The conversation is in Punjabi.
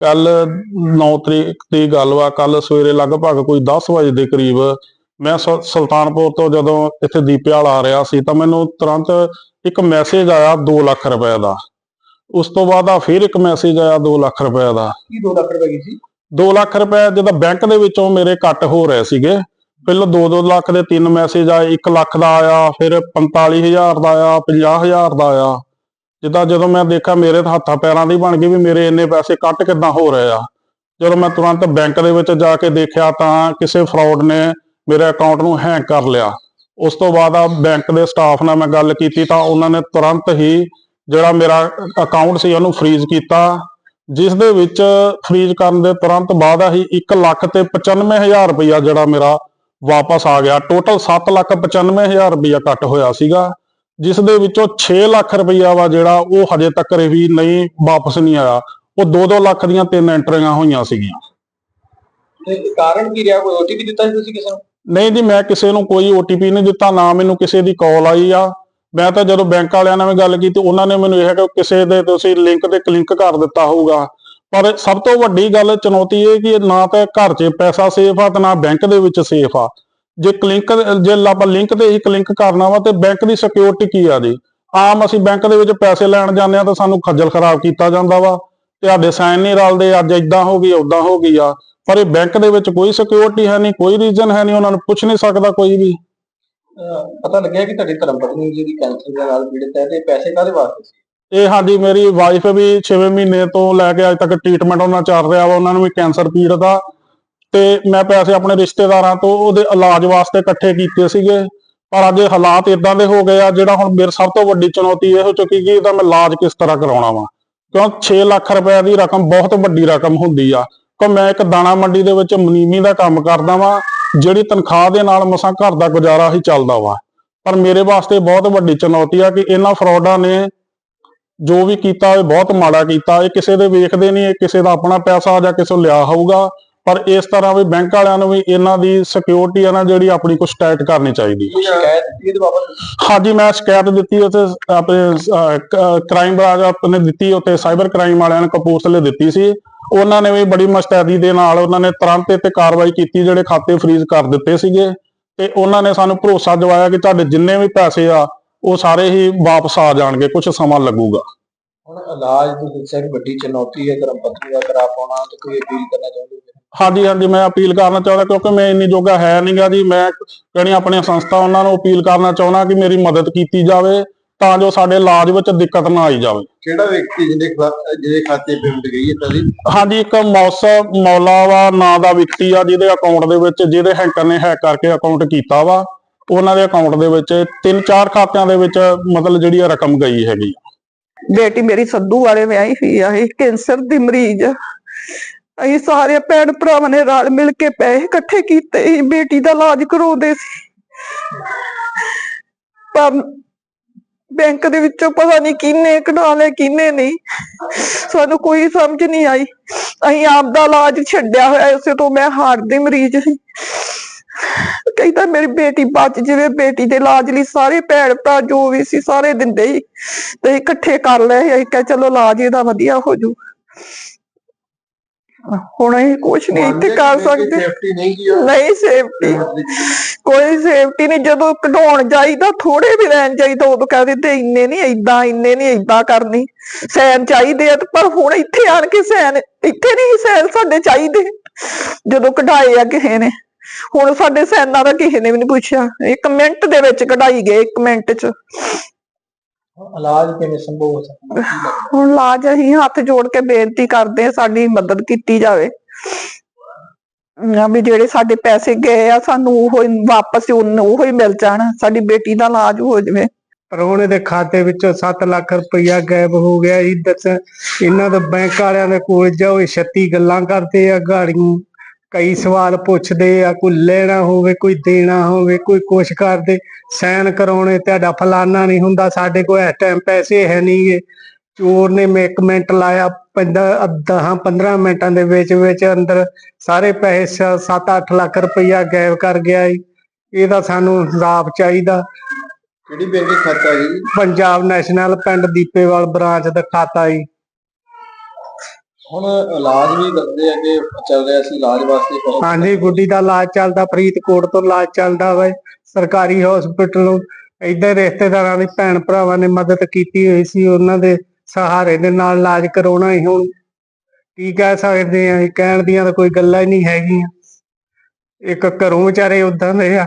ਕੱਲ 9 ਤਰੀਕ ਦੀ ਗੱਲ ਵਾ ਕੱਲ ਸਵੇਰੇ ਲਗਭਗ ਕੋਈ 10 ਵਜੇ ਦੇ ਕਰੀਬ ਮੈਂ ਸੁਲਤਾਨਪੁਰ ਤੋਂ ਜਦੋਂ ਇੱਥੇ ਦੀਪਿਆਲ ਆ ਰਿਹਾ ਸੀ ਤਾਂ ਮੈਨੂੰ ਤੁਰੰਤ ਇੱਕ ਮੈਸੇਜ ਆਇਆ 2 ਲੱਖ ਰੁਪਏ ਦਾ। ਉਸ ਤੋਂ ਬਾਅਦ ਆ ਫਿਰ ਇੱਕ ਮੈਸੇਜ ਆਇਆ 2 ਲੱਖ ਰੁਪਏ ਦਾ। ਕੀ 2 ਲੱਖ ਰੁਪਏ ਸੀ? 2 ਲੱਖ ਰੁਪਏ ਜਦੋਂ ਬੈਂਕ ਦੇ ਵਿੱਚੋਂ ਮੇਰੇ ਕੱਟ ਹੋ ਰਹੇ ਸੀਗੇ ਪਹਿਲਾਂ 2-2 ਲੱਖ ਦੇ ਤਿੰਨ ਮੈਸੇਜ ਆਏ 1 ਲੱਖ ਦਾ ਆਇਆ ਫਿਰ 45000 ਦਾ ਆਇਆ 50000 ਦਾ ਆਇਆ। ਜਿੱਦਾਂ ਜਦੋਂ ਮੈਂ ਦੇਖਿਆ ਮੇਰੇ ਤਾਂ ਹੱਥਾਂ ਪੈਰਾਂ ਦੀ ਬਣ ਗਈ ਵੀ ਮੇਰੇ ਇੰਨੇ ਪੈਸੇ ਕੱਟ ਕਿੱਦਾਂ ਹੋ ਰਹੇ ਆ। ਜਦੋਂ ਮੈਂ ਤੁਰੰਤ ਬੈਂਕ ਦੇ ਵਿੱਚ ਜਾ ਕੇ ਦੇਖਿਆ ਤਾਂ ਕਿਸੇ ਫਰਾਡ ਨੇ ਮੇਰੇ ਅਕਾਊਂਟ ਨੂੰ ਹੈਕ ਕਰ ਲਿਆ। ਉਸ ਤੋਂ ਬਾਅਦ ਆ ਬੈਂਕ ਦੇ ਸਟਾਫ ਨਾਲ ਮੈਂ ਗੱਲ ਕੀਤੀ ਤਾਂ ਉਹਨਾਂ ਨੇ ਤੁਰੰਤ ਹੀ ਜਿਹੜਾ ਮੇਰਾ ਅਕਾਊਂਟ ਸੀ ਉਹਨੂੰ ਫ੍ਰੀਜ਼ ਕੀਤਾ, ਜਿਸ ਦੇ ਵਿੱਚ ਫ੍ਰੀਜ਼ ਕਰਨ ਦੇ ਤੁਰੰਤ ਬਾਅਦ ਹੀ 1 ਲੱਖ ਤੇ 95000 ਰੁਪਇਆ ਜਿਹੜਾ ਮੇਰਾ ਵਾਪਸ ਆ ਗਿਆ। ਟੋਟਲ 7 ਲੱਖ 95000 ਰੁਪਇਆ ਕੱਟ ਹੋਇਆ ਸੀਗਾ। ਜਿਸ ਦੇ ਵਿੱਚੋਂ 6 ਲੱਖ ਰੁਪਇਆ ਵਾ ਜਿਹੜਾ ਉਹ ਹਜੇ ਤੱਕ ਵੀ ਨਹੀਂ ਵਾਪਸ ਨਹੀਂ ਆਇਆ। ਉਹ 2-2 ਲੱਖ ਦੀਆਂ ਤਿੰਨ ਐਂਟਰੀਆਂ ਹੋਈਆਂ ਸੀਗੀਆਂ। ਤੇ ਕਾਰਨ ਕੀ ਰਿਹਾ? ਕੋਈ ਓਟੀਪੀ ਦਿੱਤਾ ਸੀ ਤੁਸੀਂ ਕਿਸੇ ਨੂੰ? ਨਹੀਂ ਜੀ ਮੈਂ ਕਿਸੇ ਨੂੰ ਕੋਈ OTP ਨਹੀਂ ਦਿੱਤਾ ਨਾ ਮੈਨੂੰ ਕਿਸੇ ਦੀ ਕਾਲ ਆਈ ਆ। ਮੈਂ ਤਾਂ ਜਦੋਂ ਬੈਂਕ ਵਾਲਿਆਂ ਨਾਲ ਵੀ ਗੱਲ ਕੀਤੀ ਉਹਨਾਂ ਨੇ ਮੈਨੂੰ ਇਹ ਕਿ ਕਿਸੇ ਦੇ ਤੁਸੀਂ ਲਿੰਕ ਤੇ ਕਲਿੱਕ ਕਰ ਦਿੱਤਾ ਹੋਊਗਾ। ਪਰ ਸਭ ਤੋਂ ਵੱਡੀ ਗੱਲ ਚੁਣੌਤੀ ਇਹ ਕਿ ਨਾ ਤਾਂ ਘਰ 'ਚ ਪੈਸਾ ਸੇਫ ਆ ਤੇ ਨਾ ਬੈਂਕ ਦੇ ਵਿੱਚ ਸੇਫ ਆ। ਜੇ ਕਲਿੱਕ ਜੇ ਆਪਾਂ ਲਿੰਕ ਤੇ ਹੀ ਕਲਿੱਕ ਕਰਨਾ ਵਾ ਤੇ ਬੈਂਕ ਦੀ ਸਿਕਿਉਰਿਟੀ ਕੀ ਆ ਜੀ? ਆਮ ਅਸੀਂ ਬੈਂਕ ਦੇ ਵਿੱਚ ਪੈਸੇ ਲੈਣ ਜਾਂਦੇ ਆ ਤਾਂ ਸਾਨੂੰ ਖੱਜਲ ਖਰਾਬ ਕੀਤਾ ਜਾਂਦਾ ਵਾ ਤੁਹਾਡੇ ਸਾਈਨ ਨਹੀਂ ਰਲਦੇ ਅੱਜ ਇਦਾਂ ਹੋ ਗਈ ਉਦਾਂ ਹੋ ਗਈ ਆ। ਪਰ ਇਹ ਬੈਂਕ ਦੇ ਵਿੱਚ ਕੋਈ ਸਿਕਿਉਰਿਟੀ ਹੈ ਨਹੀਂ ਕੋਈ ਰੀਜ਼ਨ ਹੈ ਨਹੀਂ ਉਹਨਾਂ ਨੂੰ ਪੁੱਛ ਨਹੀਂ ਸਕਦਾ ਕੋਈ ਵੀ। ਪਤਾ ਲੱਗਿਆ ਕਿ ਤੁਹਾਡੀ ਧਰਮ ਪਤਨੀ ਜਿਹੜੀ ਕੈਂਸਰ ਦੇ ਨਾਲ ਪੀੜਤ ਹੈ ਤੇ ਪੈਸੇ ਕਾਹਦੇ ਵਾਸਤੇ ਸੀ? ਇਹ ਹਾਂਜੀ ਮੇਰੀ ਵਾਈਫ ਵੀ 6 ਮਹੀਨੇ ਤੋਂ ਲੈ ਕੇ ਅੱਜ ਤੱਕ ਟ੍ਰੀਟਮੈਂਟ ਉਹਨਾਂ ਚੱਲ ਰਿਹਾ ਵਾ ਉਹਨਾਂ ਨੂੰ ਵੀ ਕੈਂਸਰ ਪੀੜਤ ਆ। ਤੇ ਮੈਂ ਪੈਸੇ ਆਪਣੇ ਰਿਸ਼ਤੇਦਾਰਾਂ ਤੋਂ ਉਹਦੇ ਇਲਾਜ ਵਾਸਤੇ ਇਕੱਠੇ ਕੀਤੇ ਸੀਗੇ। ਪਰ ਅੱਜ ਹਾਲਾਤ ਇਦਾਂ ਦੇ ਹੋ ਗਏ ਆ, ਜਿਹੜਾ ਹੁਣ ਮੇਰੇ ਸਭ ਤੋਂ ਵੱਡੀ ਚੁਣੌਤੀ ਇਹ ਹੋ ਚੁੱਕੀ ਕਿ ਇਹਦਾ ਮੈਂ ਇਲਾਜ ਕਿਸ ਤਰ੍ਹਾਂ ਕਰਾਉਣਾ ਵਾ। ਕਿਉਂ? 6 ਲੱਖ ਰੁਪਏ ਦੀ ਰਕਮ ਬਹੁਤ ਵੱਡੀ ਰਕਮ ਹੁੰਦੀ ਆ। ਕਿ ਮੈਂ ਇੱਕ ਦਾਣਾ ਮੰਡੀ ਦੇ ਵਿੱਚ ਮਨੀਮੀ ਦਾ ਕੰਮ ਕਰਦਾ ਵਾਂ, ਜਿਹੜੀ ਤਨਖਾਹ ਦੇ ਨਾਲ ਮਸਾਂ ਘਰ ਦਾ ਗੁਜ਼ਾਰਾ ਹੀ ਚੱਲਦਾ ਵਾ। ਪਰ ਮੇਰੇ ਵਾਸਤੇ ਬਹੁਤ ਵੱਡੀ ਚੁਣੌਤੀ ਆ ਕਿ ਇਹਨਾਂ ਫਰੋਡਾਂ ਨੇ ਜੋ ਵੀ ਕੀਤਾ, ਇਹ ਬਹੁਤ ਮਾੜਾ ਕੀਤਾ। ਇਹ ਕਿਸੇ ਦੇ ਵੇਖਦੇ ਨਹੀਂ, ਇਹ ਕਿਸੇ ਦਾ ਆਪਣਾ ਪੈਸਾ ਜਾਂ ਕਿਸੇ ਲਿਆ ਹੋਊਗਾ। ਪਰ ਇਸ ਤਰ੍ਹਾਂ ਵੀ ਬੈਂਕ ਵਾਲਿਆਂ ਨੂੰ ਵੀ ਇਹਨਾਂ ਦੀ ਸਿਕਿਉਰਿਟੀ ਆ ਨਾ ਜਿਹੜੀ ਆਪਣੀ ਕੁਛ ਟਾਈਟ ਕਰਨੀ ਚਾਹੀਦੀ ਕੋਈ ਸ਼ਿਕਾਇਤ ਦਿੱਤੀ ਇਹਦੇ ਬਾਬਤ? ਹਾਂਜੀ ਮੈਂ ਸ਼ਿਕਾਇਤ ਦਿੱਤੀ ਉੱਥੇ ਆਪਣੇ ਕ੍ਰਾਈਮ ਬ੍ਰਾਂਚ ਆਪਣੇ ਦਿੱਤੀ ਉੱਥੇ ਸਾਈਬਰ ਕ੍ਰਾਈਮ ਵਾਲਿਆਂ ਨੇ ਕਪੂਰਥਲੇ ਦਿੱਤੀ ਸੀ। ਉਹਨਾਂ ਨੇ ਵੀ ਬੜੀ ਮੁਸਤੈਦੀ ਦੇ ਨਾਲ ਉਹਨਾਂ ਨੇ ਤੁਰੰਤ ਤੇ ਕਾਰਵਾਈ ਕੀਤੀ ਜਿਹੜੇ ਖਾਤੇ ਫ੍ਰੀਜ਼ ਕਰ ਦਿੱਤੇ ਸੀਗੇ। ਤੇ ਉਹਨਾਂ ਨੇ ਸਾਨੂੰ ਭਰੋਸਾ ਦਿਵਾਇਆ ਕਿ ਤੁਹਾਡੇ ਜਿੰਨੇ ਵੀ ਪੈਸੇ ਆ ਉਹ ਸਾਰੇ ਹੀ ਵਾਪਸ ਆ ਜਾਣਗੇ ਕੁਝ ਸਮਾਂ ਲੱਗੂਗਾ। ਹੁਣ ਇਲਾਜ ਦੀ ਦੱਸਿਆ ਕਿ ਵੱਡੀ ਚੁਣੌਤੀ ਹੈ ਧਰਮ ਪਤਨੀ ਦਾ ਕਰਾ ਪਾਉਣਾ ਤੇ ਕੋਈ ਅਪੀਲ ਕਰਨਾ ਚਾਹੁੰਦੇ ਹੋ? ਹਾਂਜੀ ਹਾਂਜੀ ਮੈਂ ਅਪੀਲ ਕਰਨਾ ਚਾਹੁੰਦਾ ਕਿਉਂਕਿ ਮੈਂ ਇੰਨੀ ਜੋਗਾ ਹੈ ਨਹੀਂਗਾ ਜੀ। ਮੈਂ ਜਿਹੜੀ ਆਪਣੀਆਂ ਸੰਸਥਾ ਉਹਨਾਂ ਨੂੰ ਅਪੀਲ ਕਰਨਾ ਚਾਹੁੰਦਾ ਕਿ ਮੇਰੀ ਮਦਦ ਕੀਤੀ ਜਾਵੇ ਤਾਂ ਜੋ ਸਾਡੇ ਇਲਾਜ ਵਿੱਚ ਦਿੱਕਤ ਨਾ ਆਈ ਜਾਵੇ। ਕਿਹੜਾ ਵਿਅਕਤੀ ਜਿਹਦੇ ਜਿਹਦੇ ਖਾਤੇ ਪੇਮੈਂਟ ਗਈ ਹੈ ਤਦੀ ਹਾਂਜੀ ਇੱਕ ਮੌਸ ਮੌਲਾਵਾ ਨਾਂ ਦਾ ਵਿਅਕਤੀ ਆ ਜਿਹਦੇ ਅਕਾਊਂਟ ਦੇ ਵਿੱਚ ਜਿਹਦੇ ਹੈਕਰ ਨੇ ਹੈਕ ਕਰਕੇ ਅਕਾਊਂਟ ਕੀਤਾ ਵਾ ਉਹਨਾਂ ਦੇ ਅਕਾਊਂਟ ਦੇ ਵਿੱਚ ਤਿੰਨ ਚਾਰ ਖਾਤਿਆਂ ਦੇ ਵਿੱਚ ਮਤਲਬ ਜਿਹੜੀ ਆ ਰਕਮ ਗਈ ਹੈਗੀ ਬੇਟੀ ਮੇਰੀ ਸੱਧੂ ਵਾਲੇ ਵਿਆਹੀ ਹੋਈ ਆ ਇਹ ਕੈਂਸਰ ਦੀ ਮਰੀਜ਼ ਆ। ਅਸੀਂ ਸਾਰੇ ਭੈਣ ਭਰਾਵਾਂ ਨੇ ਰਲ ਮਿਲ ਕੇ ਪੈਸੇ ਇਕੱਠੇ ਕੀਤੇ ਸੀ, ਬੇਟੀ ਦਾ ਇਲਾਜ ਕਰਾਉਂਦੇ ਸੀ। ਪਰ ਬੈਂਕ ਦੇ ਵਿੱਚੋਂ ਪਤਾ ਨਹੀਂ ਕਿੰਨੇ ਕਢਾ ਲਏ, ਕਿੰਨੇ ਨਹੀਂ। ਸਾਨੂੰ ਕੋਈ ਸਮਝ ਨਹੀਂ ਆਈ। ਅਸੀਂ ਆਪ ਦਾ ਇਲਾਜ ਛੱਡਿਆ ਹੋਇਆ ਇਸੇ ਤੋਂ ਮੈਂ ਹਾਰਟ ਦੀ ਮਰੀਜ਼ ਸੀ। ਕਹਿੰਦਾ ਮੇਰੀ ਬੇਟੀ ਬਚ ਜਾਵੇ, ਬੇਟੀ ਦੇ ਇਲਾਜ ਲਈ ਸਾਰੇ ਭੈਣ ਭਰਾ ਜੋ ਵੀ ਸੀ, ਸਾਰੇ ਦਿੰਦੇ ਹੀ ਤੇ ਇਕੱਠੇ ਕਰ ਲਏ, ਅਸੀਂ ਕਿਹਾ ਚਲੋ ਇਲਾਜ ਇਹਦਾ ਵਧੀਆ ਹੋ ਜੂ ਹੁਣ ਅਸੀਂ ਕੁਛ ਨਹੀਂ ਇੱਥੇ ਕਰ ਸਕਦੇ। ਸੇਫਟੀ ਨਹੀਂ ਕੀ ਨਹੀਂ ਸੇਫਟੀ ਕੋਈ ਸੇਫਟੀ ਨਹੀਂ ਜਦੋਂ ਕਢਾਉਣ ਜਾਈਦਾ ਥੋੜੇ ਵੀ ਲੈਣ ਜਾਈਦਾ ਉਦੋਂ ਕਹਿ ਦਿੰਦੇ ਇੰਨੇ ਨਹੀਂ ਏਦਾਂ ਇੰਨੇ ਨਹੀਂ ਏਦਾਂ ਕਰਨੀ। ਸੈਨ ਚਾਹੀਦੇ ਆ ਪਰ ਹੁਣ ਇੱਥੇ ਆਣ ਕੇ ਸੈਨ ਇੱਥੇ ਨਹੀਂ ਸੈਨ ਸਾਡੇ ਚਾਹੀਦੇ। ਜਦੋਂ ਕਢਾਏ ਆ ਕਿਸੇ ਨੇ। ਹੁਣ ਸਾਡੇ ਸੈਨਾਂ ਦਾ ਕਿਸੇ ਨੇ ਵੀ ਨਹੀਂ ਪੁੱਛਿਆ। ਇੱਕ ਮਿੰਟ ਦੇ ਵਿੱਚ ਕਢਾਈ ਗਏ ਇੱਕ ਮਿੰਟ ਚ। ਇਲਾਜ ਕਿਵੇਂ ਸੰਭਵ ਹੋ ਸਕਦਾ? ਹੁਣ ਲਾਜ ਅਸੀਂ ਹੱਥ ਜੋੜ ਕੇ ਬੇਨਤੀ ਕਰਦੇ ਆ ਸਾਡੀ ਮਦਦ ਕੀਤੀ ਜਾਵੇ। ਵੀ ਜਿਹੜੇ ਸਾਡੇ ਪੈਸੇ ਗਏ ਆ ਸਾਨੂੰ ਉਹ ਵਾਪਸ ਉਹ ਹੀ ਮਿਲ ਜਾਣ ਸਾਡੀ ਬੇਟੀ ਦਾ ਇਲਾਜ ਹੋ ਜਾਵੇ। ਪਰੋਣੇ ਦੇ ਖਾਤੇ ਵਿੱਚੋਂ 7 ਲੱਖ ਰੁਪਈਆ ਗਾਇਬ ਹੋ ਗਿਆ। ਜੀ ਦੱਸ ਇਹਨਾਂ ਦੇ ਬੈਂਕ ਵਾਲਿਆਂ ਦੇ ਕੋਲ ਜਾਓ ਇਹ 36 ਗੱਲਾਂ ਕਰਦੇ ਆ ਗਾੜੀਆਂ। ਕਈ ਸਵਾਲ ਪੁੱਛਦੇ ਆ ਕੋਈ ਲੈਣਾ ਹੋਵੇ ਕੋਈ ਦੇਣਾ ਹੋਵੇ ਕੋਈ ਕੁਛ ਕਰਦੇ ਸਾਈਨ ਕਰਾਉਣੇ ਤੁਹਾਡਾ ਫਲਾਨਾ ਨਹੀਂ ਹੁੰਦਾ ਸਾਡੇ ਕੋਲ ਇਸ ਟਾਈਮ ਪੈਸੇ ਹੈ ਨਹੀਂਗੇ ਚੋਰ ਨੇ ਮੈਂ ਇੱਕ ਮਿੰਟ ਲਾਇਆ 10 15 ਮਿੰਟਾਂ ਦੇ ਵਿੱਚ ਵਿੱਚ ਅੰਦਰ ਸਾਰੇ ਪੈਸੇ 7-8 ਲੱਖ ਰੁਪਈਆ ਗਾਇਬ ਕਰ ਗਿਆ ਜੀ। ਇਹਦਾ ਸਾਨੂੰ ਇਨਸਾਫ ਚਾਹੀਦਾ। ਕਿਹੜੀ ਬੈਂਕ ਖਾਤਾ ਸੀ ਪੰਜਾਬ ਨੈਸ਼ਨਲ ਪਿੰਡ ਦੀਪੇਵਾਲ ਬ੍ਰਾਂਚ ਦਾ ਖਾਤਾ ਜੀ। ਹੁਣ ਇਲਾਜ ਵੀ ਦੱਸਦੇ ਆ ਕਿ ਚੱਲ ਰਿਹਾ ਸੀ ਇਲਾਜ ਵਾਸਤੇ ਹਾਂਜੀ ਗੁੱਡੀ ਦਾ ਇਲਾਜ ਚੱਲਦਾ ਫਰੀਦਕੋਟ ਤੋਂ ਇਲਾਜ ਚੱਲਦਾ ਵਾ ਸਰਕਾਰੀ ਹਸਪੀਟਲੋਂ ਇੱਧਰ ਰਿਸ਼ਤੇਦਾਰਾਂ ਦੀ ਭੈਣ ਭਰਾਵਾਂ ਨੇ ਮਦਦ ਕੀਤੀ ਹੋਈ ਸੀ ਉਹਨਾਂ ਦੇ ਸਹਾਰੇ ਦੇ ਨਾਲ ਇਲਾਜ ਕਰਾਉਣਾ ਹੀ ਹੁਣ ਕੀ ਕਹਿ ਸਕਦੇ ਆ ਕਹਿਣ ਦੀਆਂ ਤਾਂ ਕੋਈ ਗੱਲਾਂ ਹੀ ਨਹੀਂ ਹੈਗੀਆਂ। ਇੱਕ ਘਰੋਂ ਵਿਚਾਰੇ ਉਦਾਂ ਦੇ ਆ।